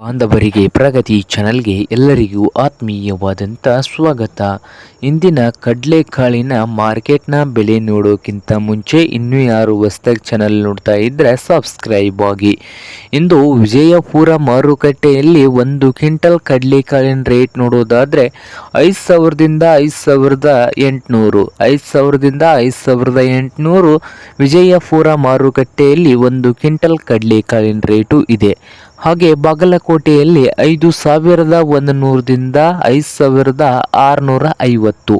ಬಾಂಧವರಿಗೆ ಪ್ರಗತಿ ಚಾನಲ್ಗೆ ಎಲ್ಲರಿಗೂ ಆತ್ಮೀಯವಾದಂಥ ಸ್ವಾಗತ. ಇಂದಿನ ಕಡಲೆಕಾಳಿನ ಮಾರ್ಕೆಟ್ನ ಬೆಲೆ ನೋಡೋಕ್ಕಿಂತ ಮುಂಚೆ ಇನ್ನೂ ಯಾರು ಹೊಸ್ದಾಗಿ ಚಾನಲ್ ನೋಡ್ತಾ ಇದ್ದರೆ ಸಬ್ಸ್ಕ್ರೈಬ್ ಆಗಿ. ಇಂದು ವಿಜಯಪುರ ಮಾರುಕಟ್ಟೆಯಲ್ಲಿ ಒಂದು ಕ್ವಿಂಟಲ್ ಕಡಲೆಕಾಳಿನ ರೇಟ್ ನೋಡೋದಾದರೆ ಐದು ಸಾವಿರದಿಂದ ಐದು ಸಾವಿರದ ಎಂಟುನೂರು, ಐದು ಸಾವಿರದಿಂದ ಐದು ಸಾವಿರದ ಎಂಟುನೂರು ವಿಜಯಪುರ ಮಾರುಕಟ್ಟೆಯಲ್ಲಿ ಒಂದು ಕ್ವಿಂಟಲ್ ಕಡಲೆಕಾಳಿನ ರೇಟು ಇದೆ. ಹಾಗೆ ಬಾಗಲಕೋಟೆಯಲ್ಲಿ ಐದು ಸಾವಿರದ ಒಂದು ನೂರದಿಂದ ಐದು ಸಾವಿರದ ಆರುನೂರ ಐವತ್ತು.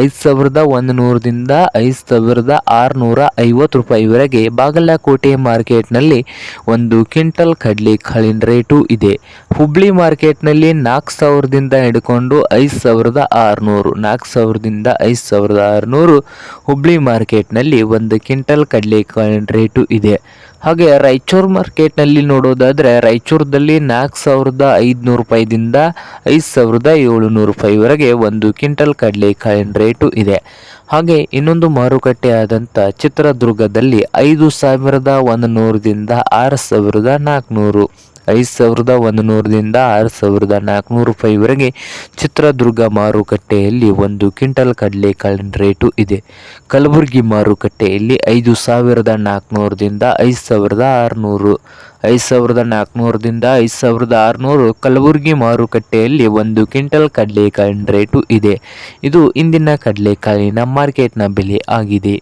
ಐದು ಸಾವಿರದ ಒಂದು ನೂರದಿಂದ ಐದು ಸಾವಿರದ ಆರುನೂರ ಐವತ್ತು ರೂಪಾಯಿವರೆಗೆ ಬಾಗಲಕೋಟೆ ಮಾರ್ಕೆಟ್ನಲ್ಲಿ ಒಂದು ಕ್ವಿಂಟಲ್ ಕಡಲೆಕಾಳಿನ ರೇಟು ಇದೆ. ಹುಬ್ಳಿ ಮಾರ್ಕೆಟ್ನಲ್ಲಿ ನಾಲ್ಕು ಸಾವಿರದಿಂದ ಹಿಡ್ಕೊಂಡು ಐದು ಸಾವಿರದ ಆರುನೂರು, ನಾಲ್ಕು ಸಾವಿರದಿಂದ ಐದು ಸಾವಿರದ ಆರುನೂರು ಹುಬ್ಳಿ ಮಾರ್ಕೆಟ್ನಲ್ಲಿ ಒಂದು ಕ್ವಿಂಟಲ್ ಕಡಲೆಕಾಳಿನ ರೇಟು ಇದೆ. ಹಾಗೆ ರಾಯಚೂರು ಮಾರ್ಕೆಟ್ನಲ್ಲಿ ನೋಡೋದಾದರೆ ರಾಯಚೂರದಲ್ಲಿ ನಾಲ್ಕು ಸಾವಿರದ ಐದುನೂರು ರೂಪಾಯಿದಿಂದ ಐದು ಸಾವಿರದ ಏಳುನೂರು ರೂಪಾಯಿವರೆಗೆ ಒಂದು ಕ್ವಿಂಟಲ್ ಕಡಲೆಕಾಳಿನ ರೇಟು ಇದೆ. ಹಾಗೆ ಇನ್ನೊಂದು ಮಾರುಕಟ್ಟೆ ಆದಂಥ ಚಿತ್ರದುರ್ಗದಲ್ಲಿ ಐದು ಸಾವಿರದ ಒಂದು ನೂರದಿಂದ ಆರು ಸಾವಿರದ ನಾಲ್ಕುನೂರು. ಐದು ಸಾವಿರದ ಒಂದು ನೂರರಿಂದ ಆರು ಸಾವಿರದ ನಾಲ್ಕುನೂರು ರೂಪಾಯಿವರೆಗೆ ಚಿತ್ರದುರ್ಗ ಮಾರುಕಟ್ಟೆಯಲ್ಲಿ ಒಂದು ಕ್ವಿಂಟಲ್ ಕಡಲೆಕಾಳಿನ ರೇಟು ಇದೆ. ಕಲಬುರಗಿ ಮಾರುಕಟ್ಟೆಯಲ್ಲಿ ಐದು ಸಾವಿರದ ನಾಲ್ಕುನೂರರಿಂದ ಐದು ಸಾವಿರದ ಆರುನೂರು, ಐದು ಸಾವಿರದ ನಾಲ್ಕುನೂರದಿಂದ ಐದು ಸಾವಿರದ ಆರುನೂರು ಕಲಬುರಗಿ ಮಾರುಕಟ್ಟೆಯಲ್ಲಿ ಒಂದು ಕ್ವಿಂಟಲ್ ಕಡಲೆಕಾಳಿನ ರೇಟು ಇದೆ. ಇದು ಇಂದಿನ ಕಡಲೆಕಾಳಿನ ಮಾರ್ಕೆಟ್ನ ಬೆಲೆ ಆಗಿದೆ.